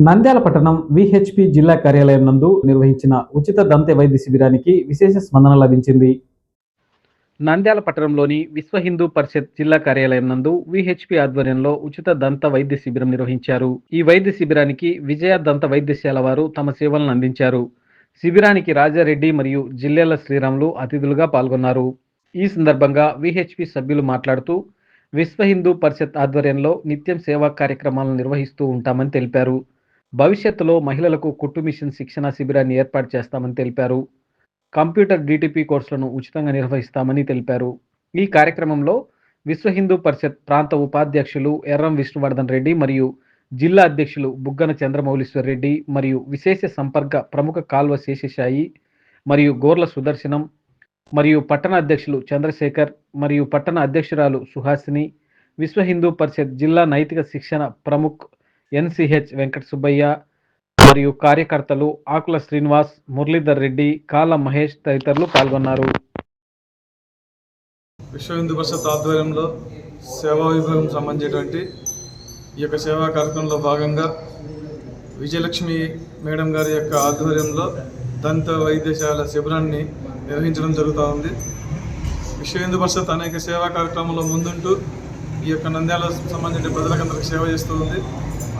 నంద్యాల పట్టణం విహెచ్పి జిల్లా కార్యాలయం నందు నిర్వహించిన ఉచిత దంత వైద్య శిబిరానికి విశేష స్పందన లభించింది. నంద్యాల పట్టణంలోని విశ్వ హిందూ పరిషత్ జిల్లా కార్యాలయం నందు విహెచ్పి ఆధ్వర్యంలో ఉచిత దంత వైద్య శిబిరం నిర్వహించారు. ఈ వైద్య శిబిరానికి విజయ దంత వైద్యశాల వారు తమ సేవలను అందించారు. శిబిరానికి రాజారెడ్డి మరియు జిల్లాల శ్రీరాములు అతిథులుగా పాల్గొన్నారు. ఈ సందర్భంగా విహెచ్పి సభ్యులు మాట్లాడుతూ విశ్వ హిందూ పరిషత్ ఆధ్వర్యంలో నిత్యం సేవా కార్యక్రమాలను నిర్వహిస్తూ ఉంటామని తెలిపారు. భవిష్యత్తులో మహిళలకు కుట్టు మిషన్ శిక్షణ శిబిరాన్ని ఏర్పాటు చేస్తామని తెలిపారు. కంప్యూటర్ డిటిపి కోర్సులను ఉచితంగా నిర్వహిస్తామని తెలిపారు. ఈ కార్యక్రమంలో విశ్వ హిందూ పరిషత్ ప్రాంత ఉపాధ్యక్షులు ఎర్రం విష్ణువర్ధన్ రెడ్డి మరియు జిల్లా అధ్యక్షులు బుగ్గన చంద్రమౌళీశ్వర్ రెడ్డి మరియు విశేష సంపర్క ప్రముఖ కాల్వ శేషశాయి మరియు గోర్ల సుదర్శనం మరియు పట్టణ అధ్యక్షులు చంద్రశేఖర్ మరియు పట్టణ అధ్యక్షురాలు సుహాసిని విశ్వ హిందూ పరిషత్ జిల్లా నైతిక శిక్షణ ప్రముఖ్ ఎన్సిహెచ్ వెంకట సుబ్బయ్య మరియు కార్యకర్తలు ఆకుల శ్రీనివాస్ మురళీధర్ రెడ్డి కాల మహేష్ తదితరులు పాల్గొన్నారు. విశ్వ హిందూ పరిషత్ ఆధ్వర్యంలో సేవా విభాగం సంబంధించినటువంటి ఈ యొక్క సేవా కార్యక్రమంలో భాగంగా విజయలక్ష్మి మేడం గారి యొక్క ఆధ్వర్యంలో దంత వైద్యశాల శిబిరాన్ని నిర్వహించడం జరుగుతూ ఉంది. విశ్వ హిందూ పరిషత్ అనేక సేవా కార్యక్రమంలో ముందుంటూ ఈ యొక్క నంద్యాల సంబంధించిన ప్రజలకందరికి సేవ చేస్తూ ఉంది.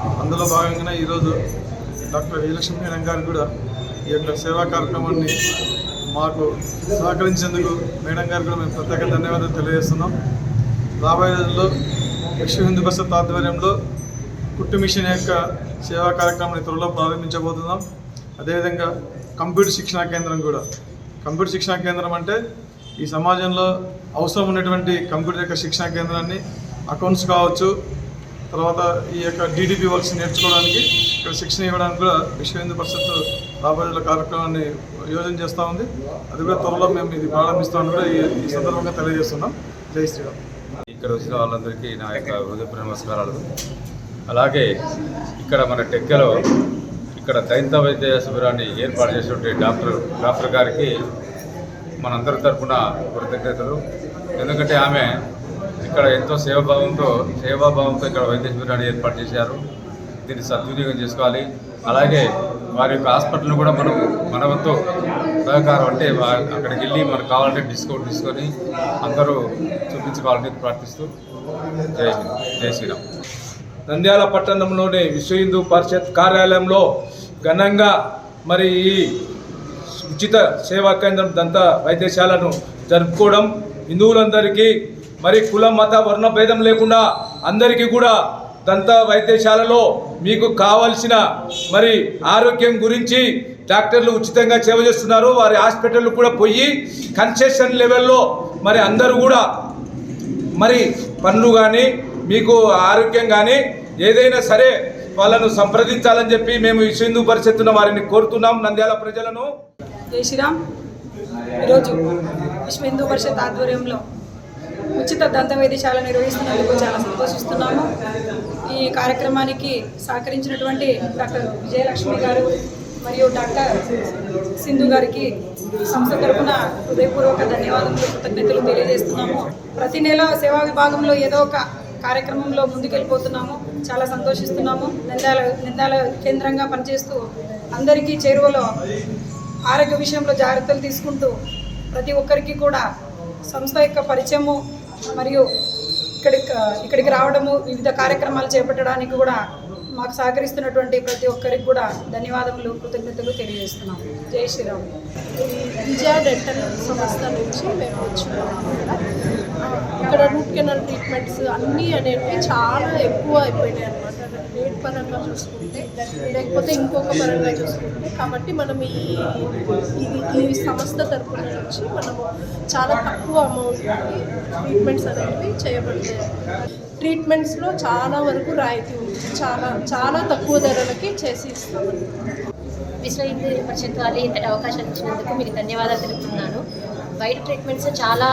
అందులో భాగంగానే ఈరోజు డాక్టర్ విజయలక్ష్మి మేడం గారు కూడా ఈ యొక్క సేవా కార్యక్రమాన్ని మాకు సహకరించేందుకు మేడం గారు కూడా మేము ప్రత్యేక ధన్యవాదాలు తెలియజేస్తున్నాం. రాబోయే రోజుల్లో విశ్వ హిందూ పరిషత్ ఆధ్వర్యంలో కుట్టు మిషన్ యొక్క సేవా కార్యక్రమాన్ని త్వరలో ప్రారంభించబోతున్నాం. అదేవిధంగా కంప్యూటర్ శిక్షణా కేంద్రం కూడా. కంప్యూటర్ శిక్షణా కేంద్రం అంటే ఈ సమాజంలో అవసరం ఉన్నటువంటి కంప్యూటర్ యొక్క శిక్షణా కేంద్రాన్ని అకౌంట్స్ కావచ్చు తర్వాత ఈ యొక్క డీడీపీ వర్క్స్ నేర్చుకోవడానికి ఇక్కడ శిక్షణ ఇవ్వడానికి కూడా విశ్వ హిందూ పరిషత్ రాబోయే కార్యక్రమాన్ని యోజన చేస్తూ ఉంది. అది కూడా త్వరలో మేము ఇది ప్రారంభిస్తామని కూడా ఈ సందర్భంగా తెలియజేస్తున్నాం. జై శ్రీరామ్. ఇక్కడ వచ్చిన వాళ్ళందరికీ నా యొక్క హృదయపు నమస్కారాలు. అలాగే ఇక్కడ మన టెక్కలో ఇక్కడ దైంత వైద్య శిబిరాన్ని ఏర్పాటు చేసినటువంటి డాక్టర్ డాక్టర్ గారికి మనందరి తరఫున కృతజ్ఞతలు. ఎందుకంటే ఆమె ఇక్కడ ఎంతో సేవాభావంతో సేవాభావంతో ఇక్కడ వైద్య శిబిరాన్ని ఏర్పాటు చేశారు. దీన్ని సద్వినియోగం చేసుకోవాలి. అలాగే వారి యొక్క హాస్పిటల్ని కూడా మనం మన వంతు సహకారం అంటే అక్కడికి వెళ్ళి మనకు కావాలంటే డిస్కౌంట్ తీసుకొని అందరూ చూపించుకోవాలని ప్రార్థిస్తూ జై జై శ్రీరామ్. నంద్యాల పట్టణంలోని విశ్వ హిందూ పరిషత్ కార్యాలయంలో ఘనంగా మరి ఈ ఉచిత సేవా కేంద్రం దంత వైద్యశాలను జరుపుకోవడం హిందువులందరికీ మరి కుల మత వర్ణ భేదం లేకుండా అందరికీ కూడా దంత వైద్యశాలలో మీకు కావలసిన మరి ఆరోగ్యం గురించి డాక్టర్లు ఉచితంగా సేవ చేస్తున్నారు. వారి హాస్పిటల్ కూడా పోయి కన్సెషన్ లెవెల్లో మరి అందరూ కూడా మరి పనులు కానీ మీకు ఆరోగ్యం కానీ ఏదైనా సరే వాళ్ళను సంప్రదించాలని చెప్పి మేము విశ్వ హిందూ పరిషత్తున్న వారిని కోరుతున్నాం. నంద్యాల ప్రజలను. జై శ్రీరామ్. ఈరోజు విశ్వ హిందూ పరిషత్ ఆధ్వర్యంలో ఉచిత దంత వైద్యశాల నిర్వహిస్తున్నందుకు చాలా సంతోషిస్తున్నాము. ఈ కార్యక్రమానికి సహకరించినటువంటి డాక్టర్ విజయలక్ష్మి గారు మరియు డాక్టర్ సింధు గారికి సంస్థ తరఫున హృదయపూర్వక ధన్యవాదములు కృతజ్ఞతలు తెలియజేస్తున్నాము. ప్రతి నెల సేవా విభాగంలో ఏదో ఒక కార్యక్రమంలో ముందుకెళ్ళిపోతున్నాము. చాలా సంతోషిస్తున్నాము. నిందాల నిందాల కేంద్రంగా పనిచేస్తూ అందరికీ చేరువలో ఆరోగ్య విషయంలో జాగ్రత్తలు తీసుకుంటూ ప్రతి ఒక్కరికి కూడా సంస్థ యొక్క పరిచయము మరియు ఇక్కడికి ఇక్కడికి రావడము వివిధ కార్యక్రమాలు చేపట్టడానికి కూడా మాకు సహకరిస్తున్నటువంటి ప్రతి ఒక్కరికి కూడా ధన్యవాదములు కృతజ్ఞతలు తెలియజేస్తున్నాము. జై శ్రీరామ్. విజయ డెంటల్ సంస్థ నుంచి మేము వచ్చినాము ఇక్కడ రూట్ కెనాల్ ట్రీట్మెంట్స్ అన్నీ అనేవి చాలా ఎక్కువ అయిపోయినాయి అనమాట రేట్ పరంగా చూసుకుంటే లేకపోతే ఇంకొక పరంగా చూసుకుంటే కాబట్టి మనం ఈ ఈ- ఈ సంస్థ తరపున నుంచి మనము చాలా తక్కువ అమౌంట్ ట్రీట్మెంట్స్ అనేవి చేయబడతాయి. ట్రీట్మెంట్స్లో చాలా వరకు రాయితీ ఉంది. చాలా చాలా తక్కువ ధరలకి చేసి ఇస్తామండి విశ్వ హిందూ పరిషత్ వాళ్ళు ఇంతటి అవకాశం ఇచ్చినందుకు మీకు ధన్యవాదాలు తెలుపుతున్నాను. బయట ట్రీట్మెంట్స్ చాలా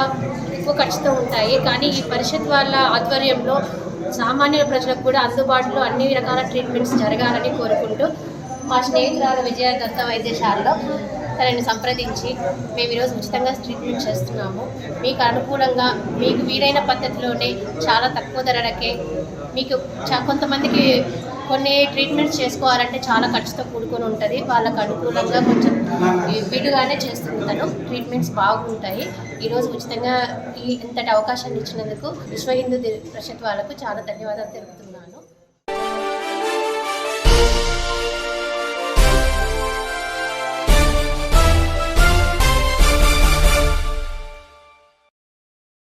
ఎక్కువ ఖర్చుతో ఉంటాయి కానీ ఈ పరిషత్ వాళ్ళ ఆధ్వర్యంలో సామాన్య ప్రజలకు కూడా అందుబాటులో అన్ని రకాల ట్రీట్మెంట్స్ జరగాలని కోరుకుంటూ మా స్నేహితురాలు విజయ దత్త వైద్యశాలలో తనని సంప్రదించి మేము ఈరోజు ఉచితంగా ట్రీట్మెంట్ చేస్తున్నాము. మీకు అనుకూలంగా మీకు వీలైన పద్ధతిలోనే చాలా తక్కువ ధరలకే మీకు చా కొంతమందికి కొన్ని ట్రీట్మెంట్స్ చేసుకోవాలంటే చాలా ఖర్చుతో కూడుకొని ఉంటుంది. వాళ్ళకు అనుకూలంగా కొంచెం ఈ వీలుగానే చేస్తుంది తను ట్రీట్మెంట్స్ బాగుంటాయి. ఈరోజు ఉచితంగా ఈ ఇంతటి అవకాశాన్ని ఇచ్చినందుకు విశ్వ హిందూ ది- పరిషత్ వాళ్ళకు చాలా ధన్యవాదాలు తెలుపుతున్నాను.